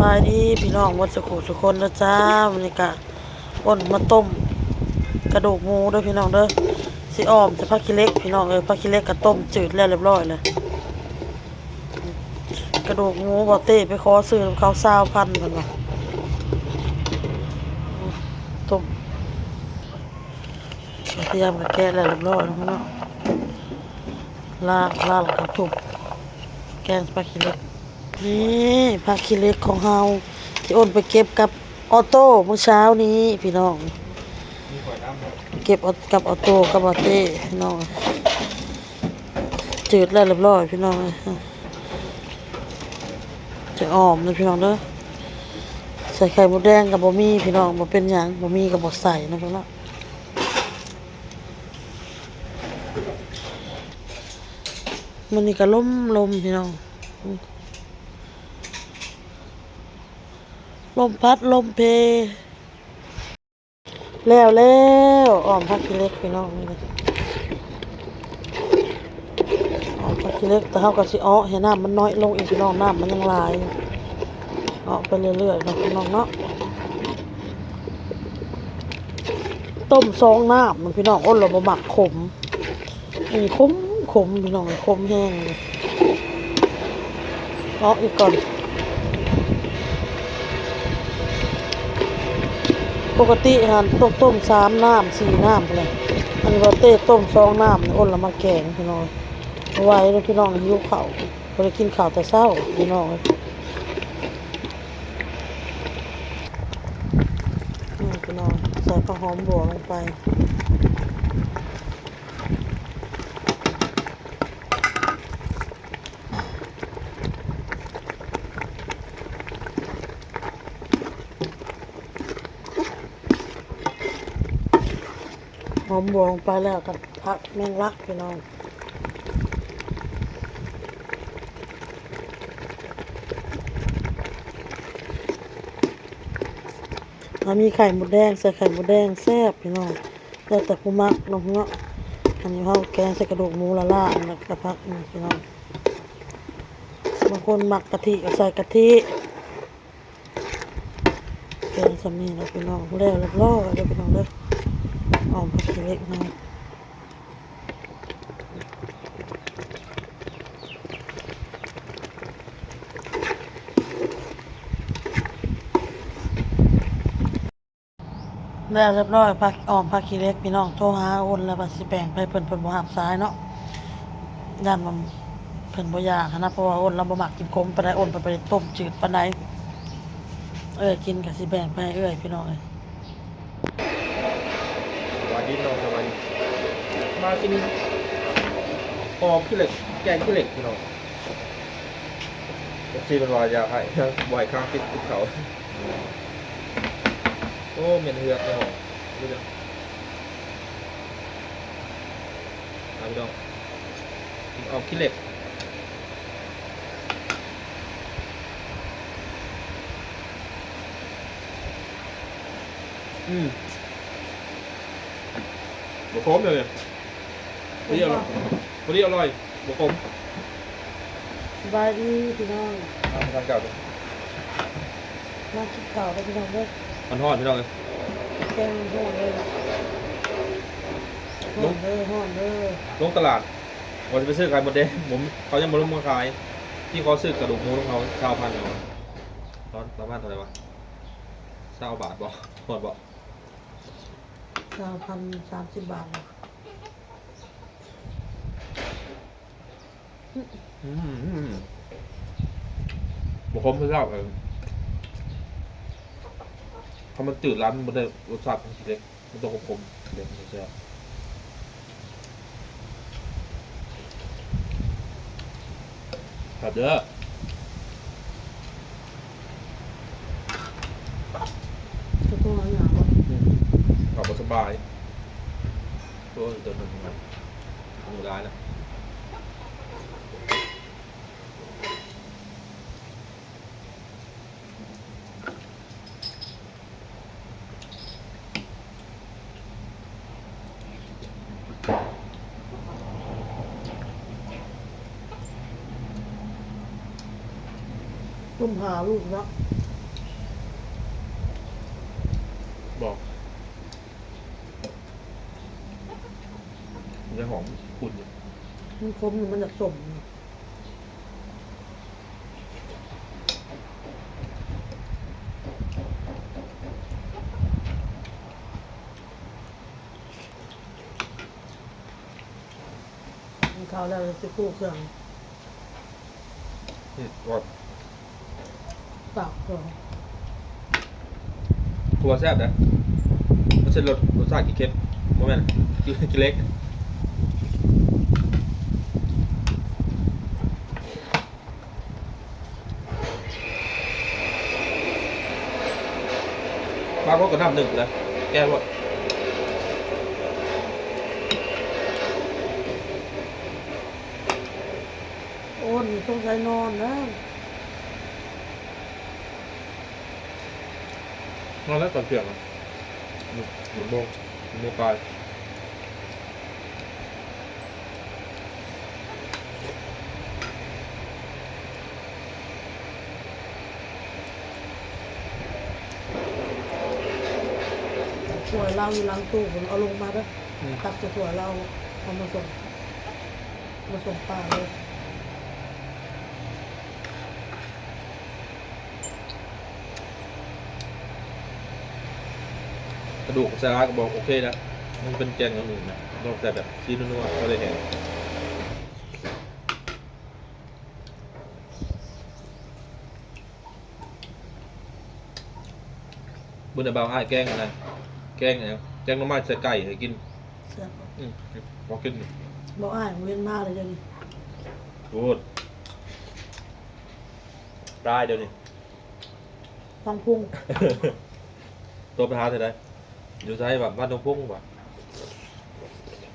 บายดีพี่น้องวัดสุขุสุคนนะจ้าวันนี้กะอ้นมาต้ม กระดูกหมูด้วยพี่น้องเด้อสิอ้อมจะพักขี้เล็กพี่น้องเอ้ยพักขี้เล็กกะต้มจืดแล้วเรียบร้อยเลยกระดูกหมูบอเต้ไปขอซื้อน้ำเขาซาวพันกันว่ะต้มพยายมกะแกะแล้วเรียบร้อยแล้วพี่น้องลากลากแล้วก็ทุบแกงสปาเกตเล็ก นี่ผักขี้เล็กของเฮาที่อ้นไปเก็บกับออโต้เมื่อเช้านี้พี่น้อง เก็บกับออโต้กับออเต้พี่น้องจืดแล้วเรียบร้อยพี่น้องจะอ้อมเลยพี่น้องเด้อใส่ไข่มดแดงกับบะหมี่พี่น้องบ่เป็นหยังบะหมี่กับบ่ใส่นะพี่น้องมันนี่ก็ล้มลมพี่น้อง ลมพัดลมเพ แล้วแล้วอ้อมพักกิเล็กพี่น้องนี่อ้อมพักกิเล็กแต่เขาก็สิอ้อเห็นน้ำมันน้อยลงอีกพี่น้องน้ำมันยังลายอ้อไปเรื่อยๆนะพี่น้องเนาะต้มซองน้ำมันพี่น้องอ้นเราบะหมักขมนี่ขมขมพี่น้องขมแห้งอ้ออีกก่อน ปกติหันต้มต้มสามน้ำสี่น้ำเลยอันนี้ว่าเต้ต้มสองน้ำอ้นละมาแกงพี่น้องไว้แล้วพี่น้องหิวข้าวไปกินข่าวแต่เศร้าพี่น้องนี่พี่น้องใส่ผักหอมบัวลงไป หอมบวงไปแล้วกับผักแมงลักพี่น้องถ้ามีไข่หมดแดงใส่ไข่หมดแดงแซ่บพี่น้องแล้วแต่ผู้มักเนาะเนาะอันนี้เขาแกงใส่กระดูกหมูละล่าแล้วก็ผักพี่น้องบางคนหมักกะทิก็ใส่กะทิแกงสำนีนะพี่น้องแล้วเรียบร้อยแล้วพี่น้องเด้อ อมผักชีเล็กน้อยแล้วเรียบร้อยผักออมผักขี้เล็กพี่น้องโทรหาโอนแล้วว่าสิแบ่งไปเพิ่นเพิ่นบ่หับสายเนาะย่านมันเพิ่นบ่อยากนะเพราะว่าโอนเราบ่มักกินขมปานใดโอนไปไปต้มจืดปานใดเอ้ยกินก็สิแบ่งไปเอ้ยพี่น้องเอ้ย ดีน้องสวัสดีมากินหอมขี้เหล็ก แกงขี้เหล็กพี่น้องซีเป็นวายาไผ่บ่อยครั้งติดติดเขา โอ้เหม็นเหือกเลยหอมดูดิมาพี่น้องกินออกขี้เหล็กอืม บะคมเลยวันนี้อร่อยวันนี้อร่อยบะคมสบายดีพี่น้องทำทางเก่าดิมาคิดข่าวแล้วพี่น้องเด้อมันทอดพี่น้องเลยแกงห่อนเลยห่อนเด้อห่อนเด้อลงตลาดวันจะไปซื้อไก่หมดเด้ผมเขายังมาลงมาขาย ที่เขาซื้อกระดูกหมูของเขาเก้าพันอยู่ตอนประมาณเท่าไหร่วะเก้าบาทบ่หมดบ่ เก้าพันสามสิบบาทอืมบะคมคือเก้าเออเขามันจืดร้านมันได้รสชาติของเล็กมันต้องคมๆเล็กมันจะครับเด้อ จะตัวอะไรอย่างวะ ขับรถสบายตัวเดินมันมันทำได้นะ รุ่มหาลูกเนาะ บอกมันจะหอมขุ่นอยู่ มันคมอยู่มันจะสมมันเข้าแล้วจะคู่เครื่องอืมว่าปากเครื่องตัวแซ่บนะมันจะรสรสชาติกี่เค็มโมเมนต์กี่กี่เล็ก บางคนก็น้ำหนึ่งนะแก้รสโอนต้องใช้นอนนะนอนแล้วก่อนเปลี่ยนอะหนึ่งหนึ่งโมงหนึ่งโมงปลาย เราอยู่หลังตู้ผมเอาลงมาด้วยอืมตักจากถั่วเราเอามาส่งมาส่งป้าเลยกระดูกสาระก็บอกโอเคนะมันเป็นแกงอย่างอื่นนะต้องใส่แบบซีนัวๆก็เลยเห็นบุญเบาอ้ายแกงอะไร แกงอะไรแกงหน้ำมันใส่ไก่ให้กินเสียบอืมพอกินนี่บอกอ่านเวียนมาเลยเดี๋ยวนี้พูดได้เดี๋ยวนี้ ฟังพุ่งตัวประธานเสร็จแล้วอยู่ใช้แบบบ้านตรงพุ่งว่ะ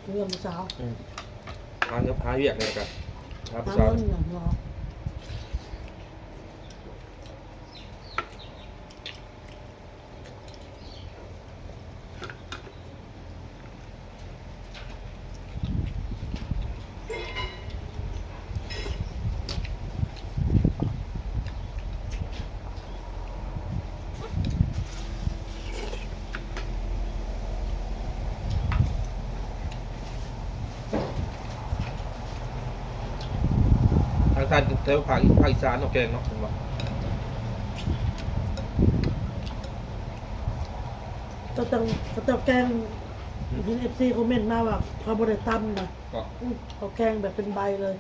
เรื่องสาวอืมพาเนื้อพาเวียกเลยกันพาทาผู้งสาวเงินเนาะทาง การแถวภาคภาคอีสานเนาะแกงเนาะผมว่าก็ต้องก็ต้องแกงเห็นเอฟซีคอมเมนต์มาว่าเขาบริตั้มนะก็อื้อเขาแกงแบบเป็นใบเลย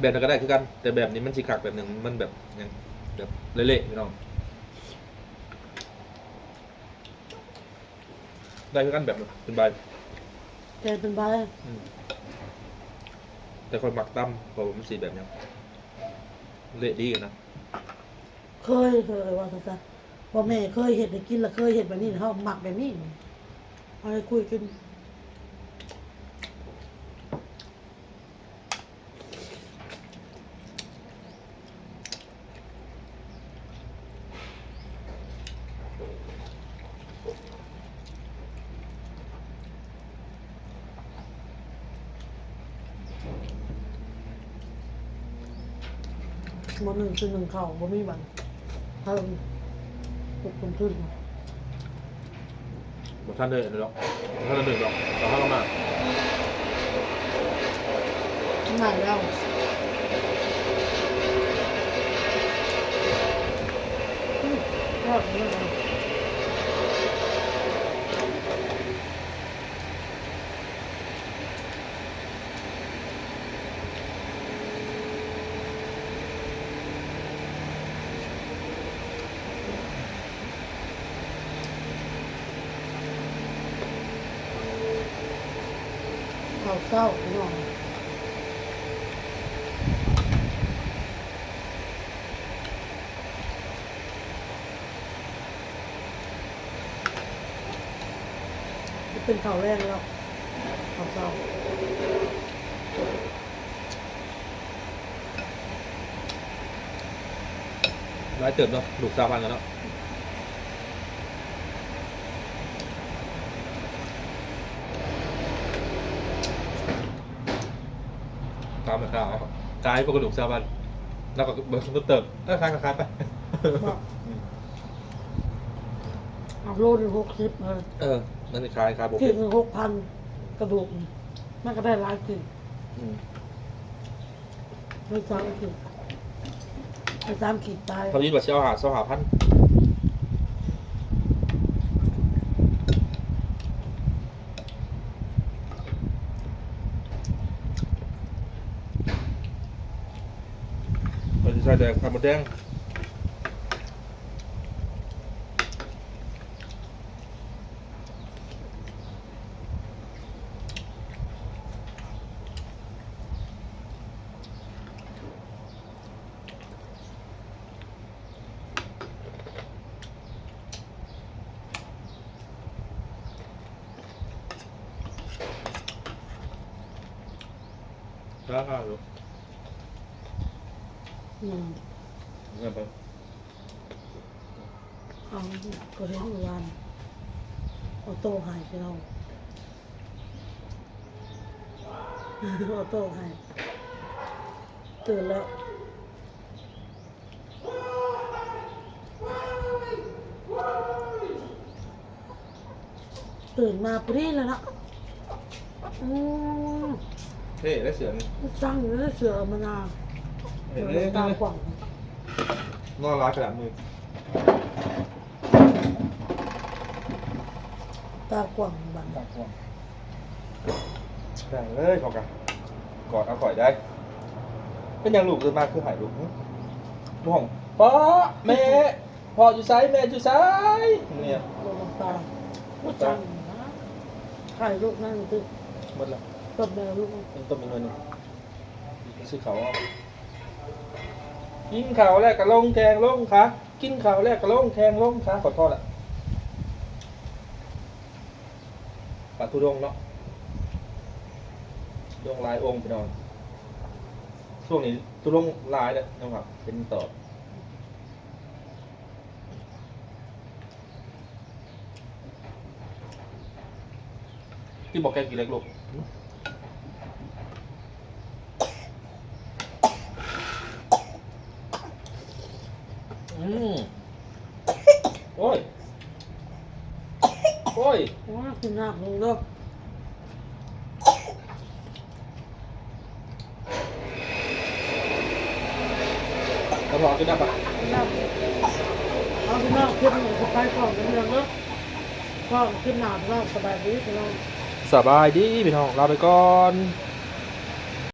แบบนั้นก็ได้คือกัน แต่แบบนี้มันสีขักแบบหนึ่งมันแบบยังแบบเละๆพี่น้องได้คือกันแบบนั้นเป็นใบ แกงเป็นใบอืมแต่คนหมักตั้มเพราะว่ามันสีแบบนี้เละดีกันนะเคยเคยว่าซะพอแม่เคยเห็ดให้กินแล้วเคยเห็ดแบบนี้เขาหมักแบบนี้เอาไปคุยกัน มหนึ่งคือหนึ่งเข่าบ่มีบันเพิ่มตกคนขึ้นบอกท่านเลยหรอกบอกท่านหนึ่งหรอกเราเข้ามาง่ายแล้วอืมยอดเลย นะข้าวเศร้าพี่น้องนี่เป็นข่าวแรกแล้วข่าวเศร้าร้ายเติมเนาะลูกสาวพันกันเนาะ ตามมาข่าวกายพวกกระดูกสาวพัน แล้วก็เบิร์ดเติมเออคลายคลายไปเอาโลหนึ่งหกสิบเลยเออ นั่นคือขายขายโบกิก็นหนึ่งหกพันกระดูกมันก็ได้หลายกินอืมไม่สามกินไม่สามขีดตายเขายินว่าเช่าหาเช่าหาพัน มันจะใช้แต่ไข่มดแดงราคาลูก อืมเงินไปเอาก็เห็นเมื่อวานเอาโต้หายไปเราเอาโต้หายตื่นแล้วตื่นมาพอดีแล้วนะอืมเท่ได้เสือนี่สั่งอยู่ได้เสือมานาว เห็นเลยตากว่างนอนร้ายขนาดมือตากว่างบันตักก่อนได้เลยขอกกันกอดเอาข่อยได้ เป็นยังลูกเดินมาคือหายลูกหึลูกของพ่อแม่พ่ออยู่ไซแม่อยู่ไซเนี่ยลงน้ำตาผู้จังนะถ่ายรูปนั่นตึกหมดละต้นแมวลูกเป็นต้นเป็นเงินนี่ซื้อเขาเอา กินข่าวแรกกับลงแทงลงขากินข่าวแรกกับลงแทงลงขาขอโทษละปัทุดงเนาะดงลายองค์ไปนอนช่วงนี้ทุดงลายเลยนะครับ เป็นต่อที่บอกแกกี่เล็กลูก อืม โอ้ย โอ้ยว้าคุณหนักลงเด้อกระเพาะกินได้ปะหนักเอาคุณหนักขึ้นหน่อยสบายก่อนนิดนึงเนาะก็ขึ้นหนาแล้วสบายดีคุณน้องสบายดีพี่น้องลาไปก่อน